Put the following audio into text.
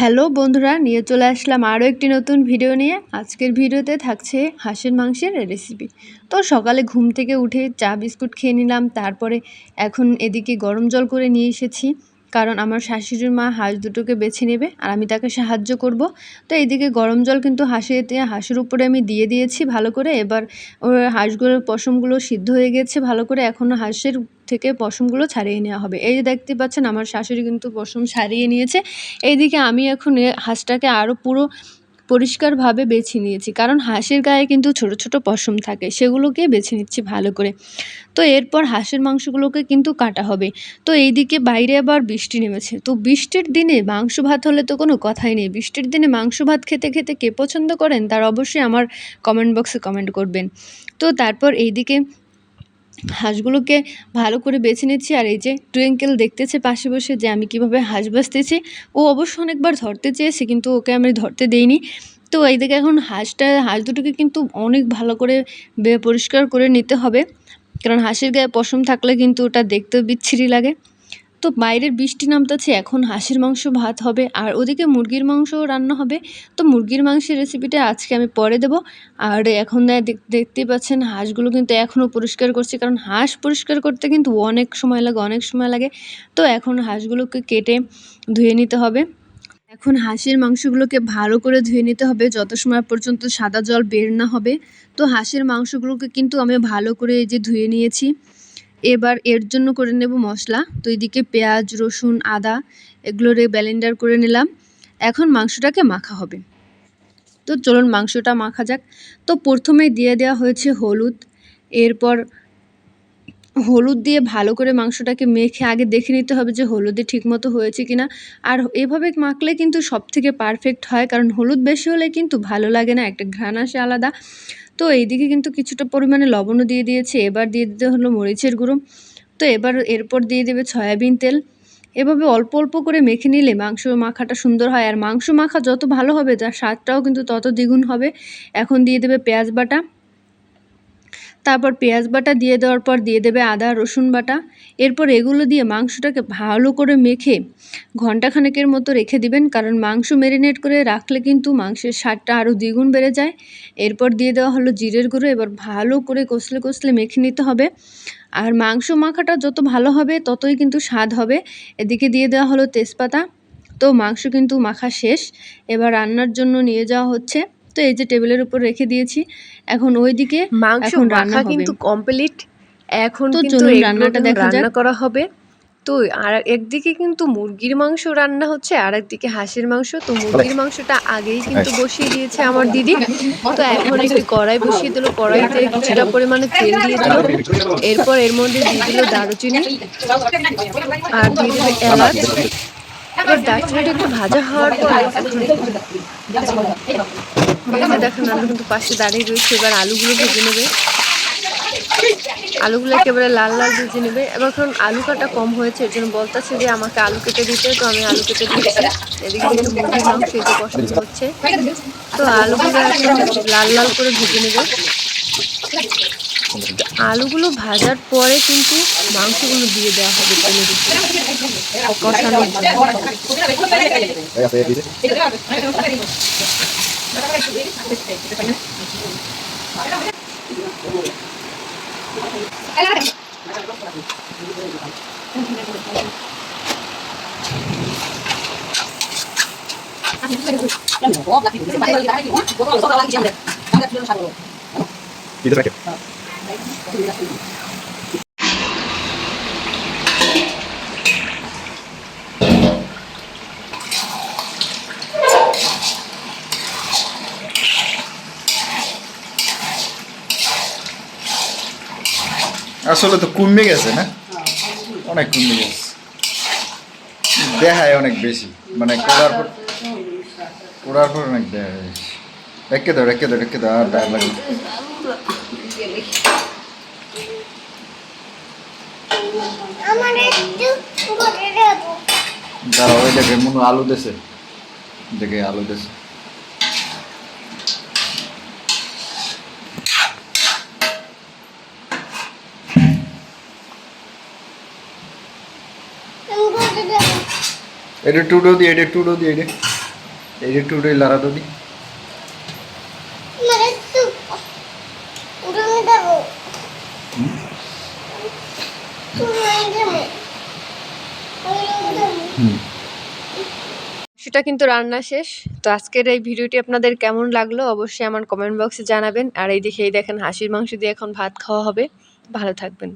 Hello বন্ধুরা, নিয়ে চলে আসলাম আরও একটি নতুন ভিডিও নিয়ে। আজকের ভিডিওতে থাকছে হাঁসের মাংসের রেসিপি তো সকালে ঘুম থেকে উঠে চা বিস্কুট খেয়ে নিলাম, তারপরে এখন এদিকে গরম জল করে নিয়ে এসেছি। কারণ আমার শাশুড়ির মা হাঁস দুটোকে বেছে নেবে আর আমি তাকে সাহায্য করব। তো এইদিকে গরম জল কিন্তু হাঁসেতে হাঁসের উপরে আমি দিয়ে দিয়েছি ভালো করে। এবার ওর হাঁসগুলোর পশমগুলো সিদ্ধ হয়ে গেছে ভালো করে। এখনও হাঁসের থেকে পশমগুলো ছাড়িয়ে নেওয়া হবে। এই যে দেখতে পাচ্ছেন, আমার শাশুড়ি কিন্তু পশম ছাড়িয়ে নিয়েছে। এইদিকে আমি এখন হাঁসটাকে আরও পুরো পরিষ্কারভাবে বেছে নিয়েছি। কারণ হাঁসের গায়ে কিন্তু ছোট ছোট পশম থাকে, সেগুলোকে বেছে নিচ্ছি ভালো করে। তো এরপর হাঁসের মাংসগুলোকে কিন্তু কাটা হবে। তো এইদিকে বাইরে আবার বৃষ্টি নেমেছে। তো বৃষ্টির দিনে মাংস ভাত হলে তো কোনো কথাই নেই। বৃষ্টির দিনে মাংস ভাত খেতে খেতে কে পছন্দ করেন, তার অবশ্যই আমার কমেন্ট বক্সে কমেন্ট করবেন। তো তারপর এইদিকে হাঁসগুলোকে ভালো করে বেছে নিচ্ছি আর এই যে টুয়েঙ্কেল দেখতেছে পাশে বসে যে আমি কীভাবে হাঁস বাঁচতেছি, ও অবশ্য অনেকবার ধরতে চেয়েছে কিন্তু ওকে আমি ধরতে দেইনি। তো এই এইদিকে এখন হাঁসটা, হাঁস দুটোকে কিন্তু অনেক ভালো করে পরিষ্কার করে নিতে হবে। কারণ হাঁসের গায়ে পশম থাকলে কিন্তু ওটা দেখতে বিচ্ছিরি লাগে। তো বাইরের বৃষ্টি নামতেছে, এখন হাঁসের মাংস ভাত হবে, আর ওদিকে মুরগির মাংসও রান্না হবে। তো মুরগির মাংসের রেসিপিটা আজকে আমি পরে দেবো। আর এখন দেখতেই পাচ্ছেন, হাঁসগুলো কিন্তু এখনও পরিষ্কার করছি, কারণ হাঁস পরিষ্কার করতে কিন্তু অনেক সময় লাগে, অনেক সময় লাগে। তো এখন হাঁসগুলোকে কেটে ধুয়ে নিতে হবে। এখন হাঁসের মাংসগুলোকে ভালো করে ধুয়ে নিতে হবে, যত সময় পর্যন্ত সাদা জল বের না হবে। তো হাঁসের মাংসগুলোকে কিন্তু আমি ভালো করে এই যে ধুয়ে নিয়েছি। এবার এর জন্য করে নেব মশলা। তো এদিকে পেঁয়াজ, রসুন, আদা এগুলোরে ব্যালেন্ডার করে নিলাম। এখন মাংসটাকে মাখা হবে। তো চলুন মাংসটা মাখা যাক। তো প্রথমে দিয়ে দেওয়া হয়েছে হলুদ। এরপর হলুদ দিয়ে ভালো করে মাংসটাকে মেখে আগে দেখে নিতে হবে যে হলুদে ঠিকমতো হয়েছে কিনা। আর এভাবে মাখলে কিন্তু সব থেকে পারফেক্ট হয়, কারণ হলুদ বেশি হলে কিন্তু ভালো লাগে না, একটা ঘ্রাণ আসে আলাদা। তো এইদিকে কিন্তু কিছুটা পরিমাণে লবণও দিয়ে দিয়েছে। এবার দিয়ে দিতে হলো মরিচের গুঁড়ো। তো এবার এরপর দিয়ে দেবে সয়াবিন তেল। এভাবে অল্প অল্প করে মেখে নিলে মাংস মাখাটা সুন্দর হয়। আর মাংস মাখা যত ভালো হবে তার স্বাদটাও কিন্তু তত দ্বিগুণ হবে। এখন দিয়ে দেবে পেঁয়াজ বাটা। তারপর পেঁয়াজ বাটা দিয়ে দেওয়ার পর দিয়ে দেবে আদা, রসুন বাটা। এরপর এগুলো দিয়ে মাংসটাকে ভালো করে মেখে ঘন্টাখানেকের মতো রেখে দিবেন, কারণ মাংস ম্যারিনেট করে রাখলে কিন্তু মাংসের স্বাদটা আরও দ্বিগুণ বেড়ে যায়। এরপর দিয়ে দেওয়া হলো জিরের গুঁড়ো, এবার ভালো করে কষলে কষলে মেখে নিতে হবে। আর মাংস মাখাটা যত ভালো হবে, ততই কিন্তু স্বাদ হবে। এদিকে দিয়ে দেওয়া হলো তেজপাতা। তো মাংস কিন্তু মাখা শেষ। এবার রান্নার জন্য নিয়ে যাওয়া হচ্ছে তো এই যে টেবিলের উপর রেখে দিয়েছি এখন ওইদিকে মাংস রান্না কিন্তু কমপ্লিট এখন তো কিন্তু চলুন রান্নাটা দেখা। রান্না করা হবে। তো আর একদিকে কিন্তু মুরগির মাংস রান্না হচ্ছে আর একদিকে হাঁসের মাংস। তো মুরগির মাংসটা আগেই কিন্তু বসিয়ে দিয়েছে আমার দিদি। তো এখন একটি কড়াই বসিয়ে দিল। কড়াইতে কিছুটা পরিমাণে তেল দিয়ে দিল এরপর এর মধ্যে দিয়ে দিল দারুচিনি আর দিয়ে দিল এলাচ। এবার দারচিনিটা একটু ভাজা হওয়ার পর দেখেন আলু কিন্তু পাশে দাঁড়িয়ে রয়েছে। এবার আলুগুলো ভেজে নেবে। আলুগুলো একেবারে লাল লাল ভেজে নেবে। এবার এখন আলু কাটা কম হয়েছে এর জন্য বলতেছে যে আমাকে আলু কেটে দিতে তো আমি আলু কেটে দিচ্ছি। এদিকে কিন্তু মুরগির মাংস এই যে পছন্দ হচ্ছে। তো আলুগুলো লাল লাল করে ভেজে নেবে। আলুগুলো ভাজার পরে কিন্তু মাংসগুলো দিয়ে দেওয়া হবে তেলের উপরে কষানোর Itu terakhir. আসলে তো কমে গেছে, না? অনেক কমে গেছে। দেখায় অনেক বেশি। মানে করার পর করার পর অনেক দেখা বেশি। রেখে দাও রেখে দাও রেখে দাও আর গায়ে লাগে দাঁড়াও ওই দেখে মনে আলু দেছে দেখে আলু দেবো এটা টুডো দিয়ে এটা টুডো দিয়ে এটা এই একটু উঠে লাড়া দিবি আমার একটু রুমে দেবো রুমে দেবো আমি রুমে দেবো সেটা কিন্তু রান্না শেষ। তো আজকের এই ভিডিওটি আপনাদের কেমন লাগল অবশ্যই আমার কমেন্ট বক্সে জানাবেন। আর এই দেখে এই দেখেন হাসির মাংস দিয়ে এখন ভাত খাওয়া হবে। ভালো থাকবেন।